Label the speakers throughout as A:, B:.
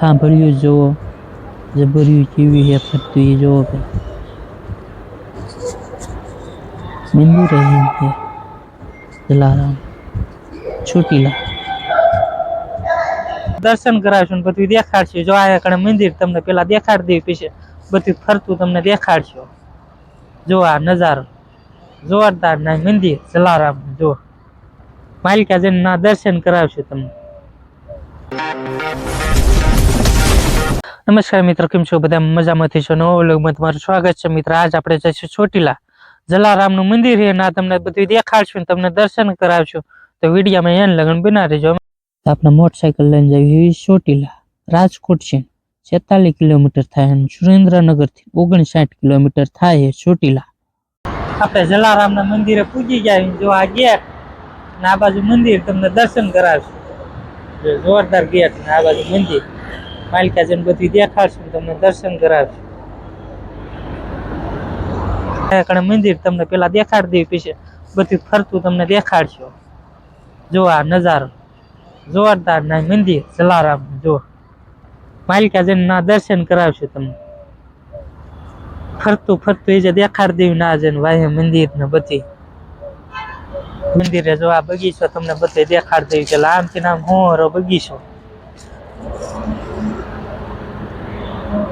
A: થાંભળ્યું જુઓ, જબર્યું કેવી હે, ફરતું એ જુઓ ભાઈ મંદિર અહીં છે જલારામ ચોટીલા દર્શન કરાવશું બધું દેખાડશે. જો આ કણે મંદિર તમને પેલા દેખાડી દેવી પછી, બધું ફરતું તમને દેખાડશો. જો આ નજારો, જોરદાર ના મંદિર, જલારામ જો માલિકાજીને ના દર્શન કરાવશું તમને. નમસ્કાર મિત્રો, કેમ છો? બધા મજામાંથી છો? નવો વ્લોગમાં તમારું સ્વાગત છે. મિત્ર, આજ આપણે જઈશું ચોટીલા જલારામનું મંદિર છે ના તમને બધું દેખાડશું તમને દર્શન કરાવશું. તો વિડીયામાં એન લગ્ન બના આપણે મોટરસાઇકલ લઈને જઈએ ચોટીલા, રાજકોટ છે. છેતાલીસ કિલોમીટર થાય અને સુરેન્દ્રનગરથી ઓગણસાઠ કિલોમીટર થાય ચોટીલા. આપણે જલારામના મંદિરે પૂજી ગયા જો આ ગેટ ને આ બાજુ મંદિર તમને દર્શન કરાવશું. જોરદાર ગેટ ને આ બાજુ મંદિર. માલિકાજીને બધું દેખાડશું તમને દર્શન કરાવશું. મંદિર તમને પેલા દેખાડી દેવી પછી બધું ફરતું તમને દેખાડશું. જો આ નજારો. જોરદાર ના મંદિર, જલારામ, જો. માલિકાજન ના દર્શન કરાવશું તમને. ફરતું ફરતું એ જે દેખાડી દેવી ના જન વાહ મંદિર ને બધી. મંદિરે જો આ બગીચો તમને બધે દેખાડી દેવી કે આમથી નામ હોરો બગીચો.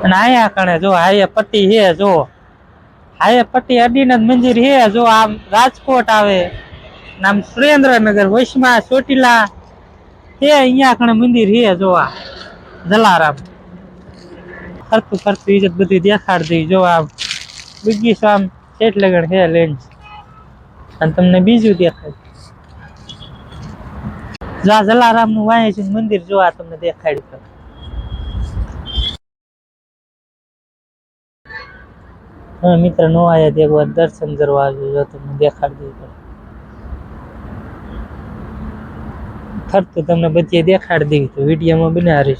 A: અને આયા કણે જો હાય પટ્ટી હે જો. હાય પટ્ટી અડીને જ મંદિર હે જો આમ રાજકોટ આવે. નામ સુરેન્દ્રનગર, વૈશ્મા ચોટીલા. હે, અહીંયા કણે મંદિર હે જો આ. જલારામ. ફરતું ફરતું ઈજત બધી દેખાડતી દઈ, જો આમ. બગીચો આમ સેટ લગણ હે લેન્સ અને તમને બીજું દેખાય. જા જલારામનું વાય છે, મંદિર જો આ તમને દેખાડ્યું. હા મિત્ર નો આવ્યા તો એકવાર દર્શન કરવા આવજો જો તમને દેખાડી દઉં ફરતું તમને બધી દેખાડી દેવી તો વિડીયોમાં બનાવી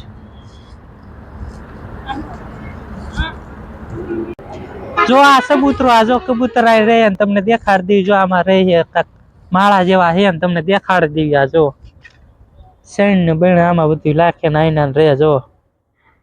A: જો આ સબૂતરો, આ જો કબૂતર આ રહે ને તમને દેખાડી દેવી જો આમાં રહે કાંક માળા જેવા છે ને તમને દેખાડી દેવી આ જો. શેણ ને બહેણ આમાં બધું લાખે ને આઈના રહે, જો.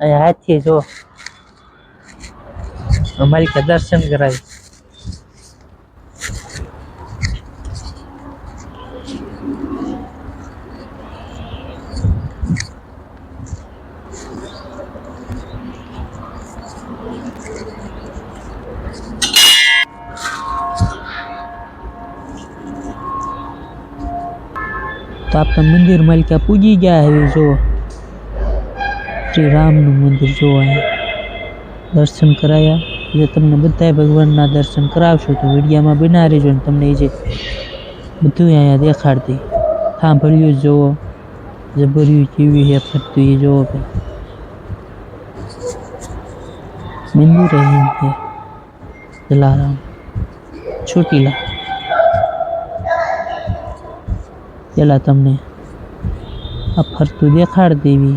A: અહીંયા હાથી જો અમારી કે દર્શન કરાવી તો આપણે મંદિર માલિકા પૂજી ગયા હવે જો શ્રી રામનું મંદિર જોવા દર્શન કરાયા જે તમને બધાય ભગવાનના દર્શન કરાવશો તો વિડીયામાં બના રહેજો ને તમને એ જે બધું અહીંયા દેખાડતી સાંભળ્યું જુઓ જબર્યું કેવી હે ફરતું એ જુઓ કે મંદિર અહીં છે જલારામ ચોટીલા પેલા તમને આ ફરતું દેખાડ દેવી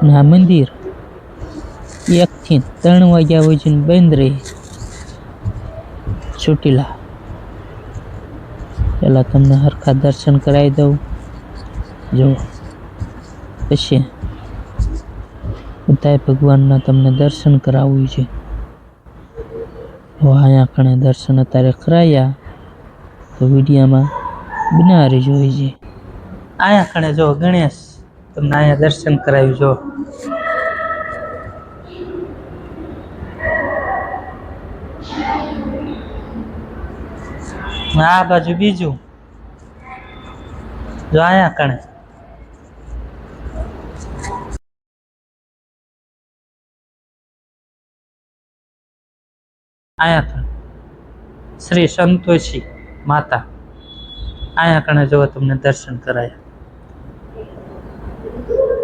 A: અને આ મંદિર. એકથી ત્રણ વાગ્યા વજન બંધ રહે. ચોટીલા. પહેલાં તમને હરખા દર્શન કરાવી દઉં. જો પછી બધાય ભગવાનના તમને દર્શન કરાવવું છે. અહીંયા કણે દર્શન અત્યારે કરાયા. તો વિડીયામાં બનાવી જોઈ છે અહીંયા કણે જો ગણેશ તમને અહીંયા દર્શન કરાવી જો. આ બાજુ બીજું. જો અહીંયા કણે. અહીંયા કણે. શ્રી સંતોષી માતા. અહીંયા કણે જો તમને દર્શન કરાયા.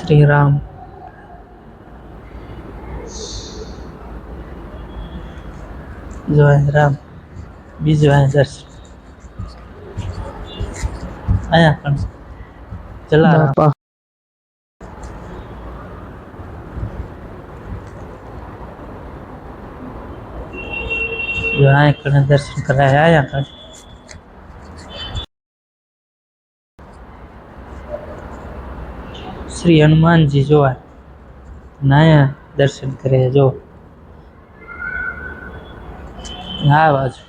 A: શ્રી રામ જો અહીંયા રામ બીજું અહીંયા દર્શન અહીંયા પણ જલારામ જો અહીંયા કણે દર્શન કરાય આયા કણે શ્રી હનુમાનજી જોવા નાયા દર્શન કરે જો આ બાજુ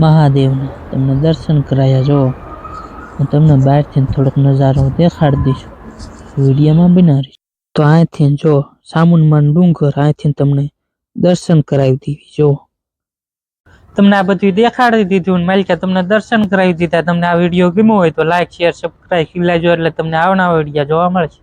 A: મહાદેવના તમને દર્શન કરાયા જો હું તમને બહારથી થોડોક નજારો દેખાડી દઈશું વિડીયોમાં બનાવી તો અહીંથી જો સામુનમાન ડુંગર અહીંથી તમને દર્શન કરાવી દેવી જો તમને આ બધું દેખાડી દીધું માલિકા તમને દર્શન કરાવી દીધા. તમને આ વીડિયો ગમ્યો હોય તો લાઈક શેર સબસ્ક્રાઈબ કરી લેજો એટલે તમને આવનારા વિડીયા જોવા મળશે.